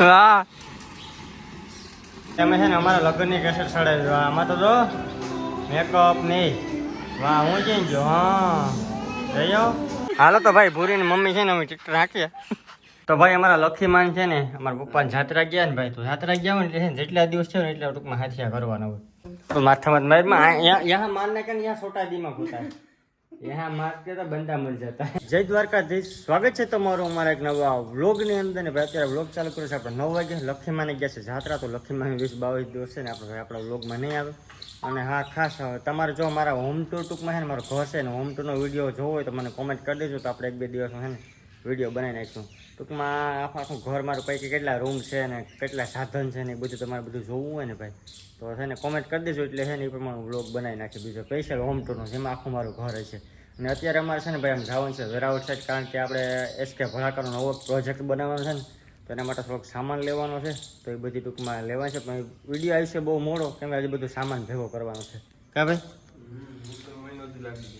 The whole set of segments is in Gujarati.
વાહ. તમે છે ને અમારા લગ્નની કેસેટ ચડાવી આમાં તો જો મેકઅપ નહીં. વાહ હું જઈ જો હા. આવો. હાલો તો ભાઈ ભૂરીની મમ્મી છે ને અમે ટિકટ રાખીએ તો ભાઈ અમારા લખીમાન છે ને અમારા પપ્પાને જાત્રા ગયા ને ભાઈ. તો જાત્રા ગયા હોય ને છે જેટલા દિવસ છે ને એટલા ટૂંકમાં હાથિયા કરવાના હોય. તો માથામાં મારમાં આ- માનને કે યા છોટા દીમાં કૂતા યહાં મારતે તો બંદા જતા. જય દ્વારકાધીશ. સ્વાગત છે તમારું અમારા એક નવા વ્લોગની અંદર. ને ભાઈ, અત્યારે વ્લોગ ચાલુ કર્યો છે. આપણે નવ વાગે લખીમાને ગયા છે જાત્રા. તો લખીમાની વીસ બાવીસ દિવસ ને આપણે આપણા વ્લોગમાં નહીં આવે. અને હા, ખાસ તમારે જો મારા હોમ ટૂર ટૂંકમાં છે મારો ઘર છે ને હોમ ટૂરનો વીડિયો જોવો હોય તો મને કોમેન્ટ કરી દેજો. તો આપણે એક બે દિવસમાં છે વીડિયો બનાવી નાખીશું. ટૂંકમાં આખું આખું ઘર મારું પૈકી કેટલા રૂમ છે ને કેટલા સાધન છે ને એ બધું તમારે બધું જોવું હોય ને ભાઈ તો છે ને કોમેન્ટ કરી દેજો એટલે છે ને એ પ્રમાણે બ્લોગ બનાવી નાખી બીજો સ્પેશિયલ હોમ ટૂરનો જેમાં આખું મારું ઘર હશે. અને અત્યારે અમારે છે ને ભાઈ આમ જવાનું છે વેરાવળ સાઈડ કારણ કે આપણે એસકે ભડાકાનો નવો પ્રોજેક્ટ બનાવવાનો છે ને તો એના માટે થોડોક સામાન લેવાનો છે તો એ બધી ટૂંકમાં લેવાનું છે. પણ વીડિયો આવશે બહુ મોડો કેમ કે આજે બધું સામાન ભેગો કરવાનો છે. કા ભાઈ?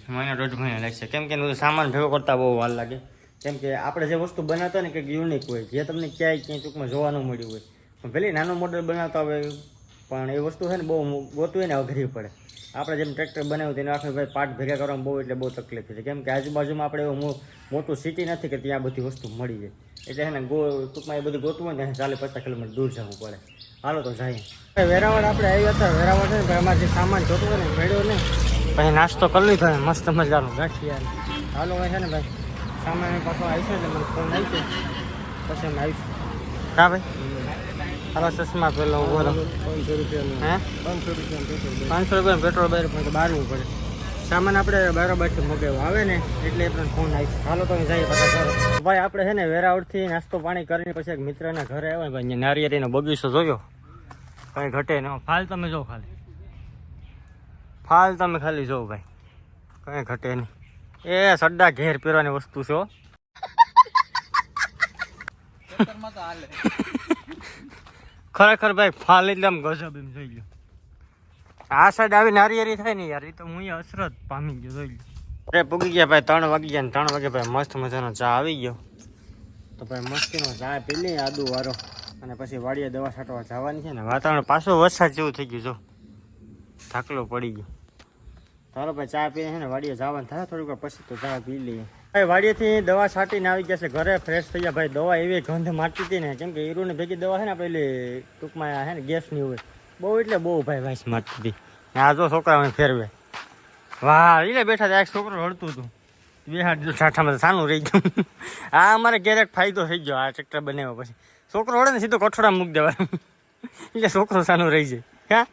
મહિના દોઢ મહિના લાગશે. કેમ કે સામાન ભેગો કરતા બહુ વાર લાગે. કેમ કે આપણે જે વસ્તુ બનાવતા ને કંઈક યુનિક હોય. જે તમને ક્યાંય ક્યાંય ટૂંકમાં જોવા ન મળ્યું હોય. ભલે નાનું મોડલ બનાવતા હોય પણ એ વસ્તુ છે ને બહુ ગોતવી ને અઘરી પડે. આપણે જેમ ટ્રેક્ટર બનાવ્યું તેને આખે ભાઈ પાર્ટ ભેગા કરવામાં બહુ એટલે બહુ તકલીફ છે. કેમ કે આજુબાજુમાં આપણે એવું મોટું સિટી નથી કે ત્યાં બધી વસ્તુ મળી જાય. એટલે છે ને ગો, ટૂંકમાં એ બધું ગોતવું હોય ને ચાલે પચાસ કિલોમીટર દૂર જવું પડે. હાલો તો જાય વેરાવળ આપણે આવ્યા હતા. વેરાવળ ને ભાઈ અમારે જે સામાન જોતું હોય ને મેળ્યો ને. પછી નાસ્તો કરી લીધો મસ્ત મજાનો ગાંઠિયા. હાલો હોય છે ને ભાઈ. સામાન પાછો આવશે એટલે મને ફોન આવશે. પછી અમે આવીશું. હા ભાઈ. હાલો ચશ્મા પેલો ઊભો રહો. પાંચસો રૂપિયાનું. હે? પાંચસો રૂપિયાનું પાંચસો રૂપિયા પેટ્રોલ બાર તો બારવું પડે. સામાન આપણે બરાબરથી મગાવ્યો. આવે ને એટલે ફોન આવી હાલો તમે જઈએ પાછા ભાઈ આપણે છે ને વેરાવળથી નાસ્તો પાણી કરીને પછી એક મિત્રના ઘરે આવ્યા ભાઈ. નારિયેરીનો બગીચો જોયો. કંઈ ઘટે ને ફાલ તમે જો ખાલી. ફાલ તમે ખાલી જો ભાઈ. કંઈ ઘટે નહીં. એ સડ્ડા ઘેર પહેરવાની વસ્તુ છે ખરેખર ભાઈ ફાલ એટલે આમ ગજબ એમ જોઈ લો આ સાઈડ આવી નારિયેરી થાય ને યાર એ તો હું અસરત પામી ગયો જોઈ લો અરે પૂગી ગયા ભાઈ ત્રણ વાગી ગયા ને ત્રણ વાગે ભાઈ મસ્ત મજાનો ચા આવી ગયો. તો ભાઈ મસ્તીનો ચા પી લઈએ આદુ વાળો અને પછી વાડીએ દવા છાંટવા જવાની છે ને વાતાવરણ પાછું વરસાદ જેવું થઈ ગયું જો. ઢાકલો પડી ગયો. ચાલો ભાઈ, ચા પીને છે ને, વાડીએ જવાનું થાય, થોડીક પછી તો ચા પી લઈએ. ભાઈ, વાડીએથી દવા છાંટીને આવી ગયા છે, ઘરે ફ્રેશ થઈ ગયા ભાઈ, દવા એવી ગંધ મારતી હતી ને, કેમ કે હીરોને ભેગી દવા છે ને પેલી ટૂંકમાં છે ને ગેસની હોય. બહુ એટલે બહુ ભાઈ વાંસ મારતી હતી. આ જો છોકરાઓને ફેરવે. વાહ એટલે બેઠા એક છોકરો રડતું હતું. બે હાથ ઠાઠામાં સાનું રહી ગયું. આ અમારે ક્યારેક ફાયદો થઈ ગયો, આ ટ્રેક્ટર બનાવ્યો પછી. છોકરો રડે ને સીધો કઠોડા મૂકી દેવાનું. એટલે છોકરો સાનું રહી જાય. હા?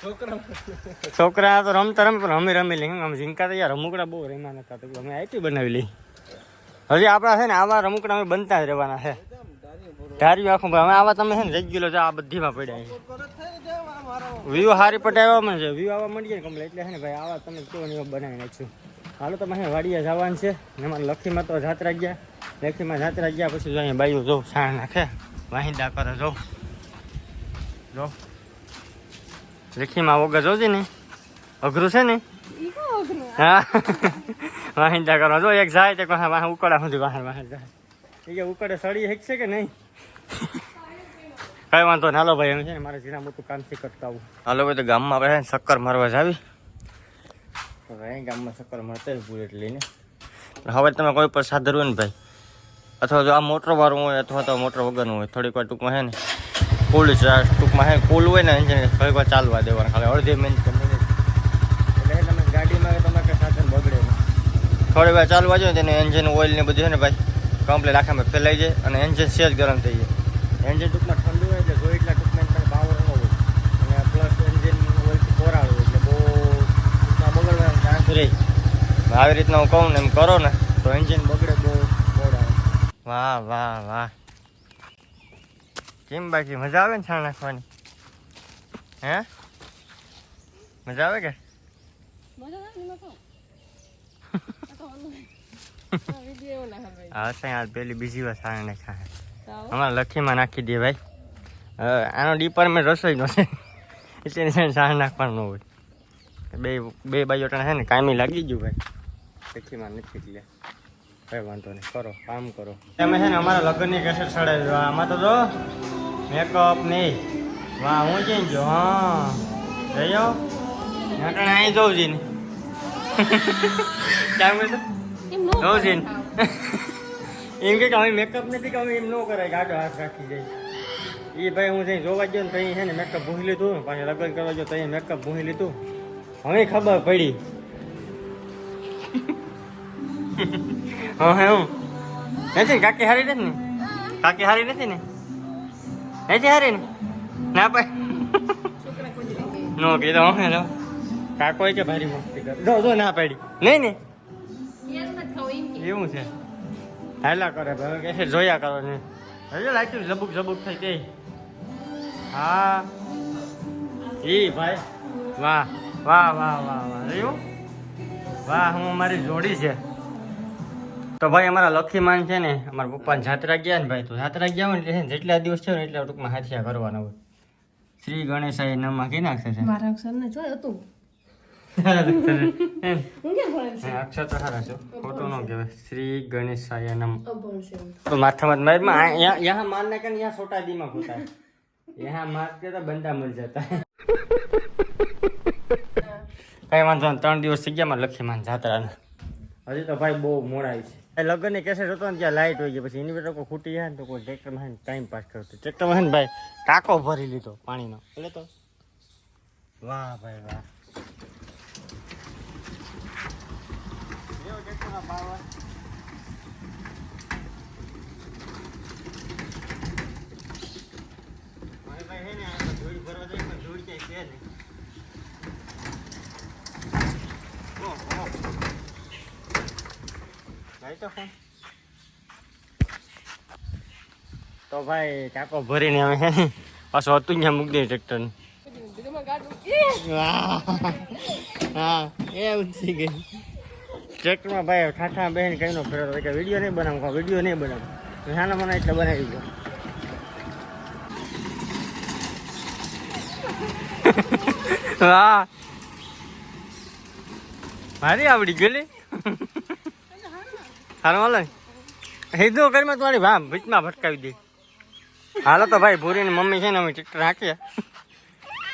છોકરા તો રમતા રમે, પણ અમે રમી લઈએ. આમ ઝીંકા તો યાર, રમકડા બહુ રમ્યા નતા. તો અમે આઈટી બનાવી લઈ હજી આપણા છે ને, આવા રમકડા અમે બનતા જ રહેવાના છે. ધાર્યું આખું હવે આવા તમે છે ને રેગ્યુલર આ બધીમાં પડ્યા છે. વ્યૂ હારી પટાવવા મને છે. વ્યૂ આવવા માંડીએ ને કમ્પ્લેટ. એટલે છે ને ભાઈ, આવા તમે કેવો ને બનાવી નાખ્યું હાલો, તો મારે વાડીએ જવાનું છે. ને એમાં લખીમાં તો જાત્રા ગયા. લખીમાં જાત્રા ગયા, પછી જો અહીંયા બાયું જો, છાણ નાખે. વાહિંદા કરો, જો. જો. લખીમાં વગર જોજે ને. અઘરું છે ને? હા. વાહિંદા કરવા જો એક જાય તો કહે વાહ ઉકળા સુધી બહાર બહાર જાય. એ કે ઉકળે સળી હેકશે કે નહીં? કઈ વાંધો હાલો ભાઈ એમ છે ને મારે જીના મોટું કામથી કરતા આવું. હાલો ભાઈ તો ગામમાં આપણે શક્કર મારવા જાવી. તો ભાઈ ગામમાં શક્કર મળતા જ બુલેટ લઈને. હવે તમે કોઈ પર સાધર હોય ને ભાઈ? અથવા જો આ મોટર વાળું હોય અથવા તો મોટર વગરનું હોય. થોડીક વાર ટૂંકમાં છે ને. ફૂલ ટૂંકમાં હે ફૂલ હોય ને એન્જિન થોડીક વાર ચાલવા દેવાનું. ખાલી અડધી મિનિટ એટલે તમે ગાડીમાં તમારે સાધન બગડે થોડી વાર ચાલવા જોઈએ તેને એન્જિન ઓઇલ ને બધું છે ને ભાઈ કમ્પ્લેટ આખામાં ફેલાઈ જાય અને એન્જિન સેજ ગરમ થઈ જાય. એન્જિન ટૂંકમાં ઠંડુ હોય એટલે જો એટલા ટૂંકમાં એની પાવર ન હોય. અને પ્લસ એન્જિન ઓઇલથી કોરાળ હોય એટલે બહુ ટૂંકમાં બગડવાનો ચાન્સ રહે આવી રીતના હું કહું ને એમ કરો ને તો એન્જિન બગડે બહુ બગડાય વાહ વાહ વાહ. કેમ બાકી? મજા આવે ને છાણ નાખવાની? હે? મજા આવે કે? હા આજ પેલી બીજી વાર છાણ નાખ્યા અમારે લખીમાં નાખી દે ભાઈ. આનો ડિપાર્ટમેન્ટ રસોઈનો છે. એટલે એને છાણ નાખવાનું હોય. બે બે બાજુ છે ને કામી લાગી ગયું ભાઈ. લખીમાં નથી એટલે કઈ વાંધો નહીં. કરો કામ કરો. તમે છે ને અમારા લગ્નની કેસેટ ચડાવી દો આમાં તો જો મેકઅપ નહીં વાહ હું જઈને જો હા. જઈયો નટણ અહીં જવું જઈને. ક્યાં જોઉં જઈને. એમ કે અમે મેકઅપ નથી કે અમે એમ ન કરાય ગાડો હાથ રાખી જાય. એ ભાઈ હું જઈ જોવા ગયો ને ત્યાં છે ને મેકઅપ ભૂહી લીધું પાછું લગ્ન કરવા ગયો ત્યાં મેકઅપ ભૂહી લીધું. હવે ખબર પડી. હા હે. હું નથી ને કાકી હારી નથી ને? કાકી હારી નથી ને? નથી ત્યારે ને પાડી નો કીધું, હે જો કાકો કે ભારી મસ્તી કરે? ના પાડી. નહીં ને એવું છે. હાલા કરે ભાઈ. કે જોયા કરો ને. હજુ લાગ્યું ઝબુક ઝબુક થઈ ગઈ. હા. ઈ ભાઈ. વાહ. વાહ વાહ વાહ વાહ. રહ્યું? વાહ, હું મારી જોડી છે. તો ભાઈ અમારા લખીમાન છે ને અમારા પપ્પાને જાત્રા ગયા ને ભાઈ તો જાત્રા ગયા હોય ને જેટલા દિવસ છે એટલા ટૂંકમાં હાથિયા કરવાના હોય. શ્રી ગણેશાય નમઃ કે નાખશે છે? મારા અક્ષરને જોય હતું. અક્ષર તો સારા છે. ન કહેવાય. શ્રી ગણેશાય નમ તો માથામાં મારમાં યહાં મારને કે યહાં છોટા દીમાં ખોટા યહાં મારતે બંદા મર જતા. કઈ વાંધો ત્રણ દિવસ થઈ ગયા મારે લખી માન જાત્રાના. હજી તો ભાઈ બહુ મોડા છે. લગ્નની કેસેટ હતો ને ત્યાં લાઇટ હોય પછી ઇન્વર્ટર કોઈ ખૂટી જાય ને તો કોઈ ટ્રેક્ટરમાં ટાઈમ પાસ કરતો. ટ્રેક્ટરમાં ને ભાઈ, ટાંકો ભરી લીધો પાણીનો. એટલે તો વાહ ભાઈ વાહ. ભરવા. તો ફોન. તો ભાઈ ટાંકો ભરીને અમે છે ને. હતું ત્યાં મૂકી દઈએ ટ્રેક્ટર હા એ ઉઠી ગઈ ટ્રેક્ટરમાં ભાઈ ઠાઠા બેન કઈ નો ફેરતો કે વીડિયો નહીં બનાવું વીડિયો નહીં બનાવું. નાના મને એટલે બનાવી દો. વાહ. મારી આવડી ગયેલી હાલો હિન્દુ ઘરમાં તમારી વાહ ભીચમાં ભટકાવી દે. હાલો તો ભાઈ, ભૂરીની મમ્મી છે ને, અમે ટ્રેક્ટર હાંકીએ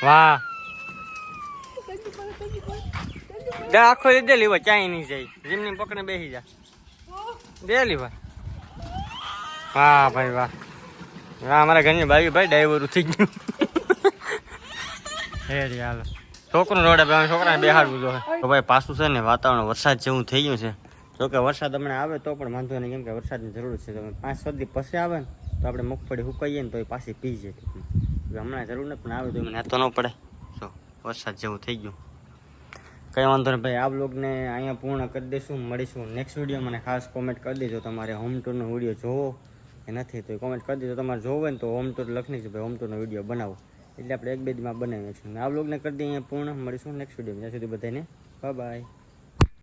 વાહ. દે આખો દે લીવા, ક્યાંય નહીં જાય. જીમની પકડે બેસી જા. દે લીવા. વાહ, ભાઈ, વાહ. વાહ, અમારા ઘરની બાવી ભાઈ ડાઈવર થઈ ગયું. હેરી હાલો. છોકરું રોડે છોકરાને બેહાડવું જોઈએ. તો ભાઈ પાછું છે ને, વાતાવરણ વરસાદ જેવું થઈ ગયું છે. જો કે વરસાદ હમણાં આવે તો પણ વાંધો નહીં, કેમ કે વરસાદની જરૂર છે. તમે પાંચ છ દી પછી આવે ને, તો આપણે મગફળી સુકાઈએ ને તો એ પાછી પી જાય હમણાં જરૂર નથી, પણ આવે તો મને તો ન પડે. જો, વરસાદ જેવું થઈ ગયું. કંઈ વાંધો નહીં, ભાઈ, આ બ્લોગને અહીંયા પૂર્ણ કરી દઈશું. મળીશું નેક્સ્ટ વીડિયો મને ખાસ કોમેન્ટ કરી દેજો તમારે હોમ ટૂરનો વીડિયો જોવો. કે નથી, તો કોમેન્ટ કરી દેજો. તમારે જોવો ને તો હોમ ટૂર લખની છે ભાઈ હોમ ટૂરનો વીડિયો બનાવો. એટલે આપણે એક બે દીમાં બનાવીએ છીએ. આ બ્લોગને કરી દઈએ અહીંયા પૂર્ણ. મળીશું નેક્સ્ટ વીડિયો ત્યાં સુધી બધાને બાય બાય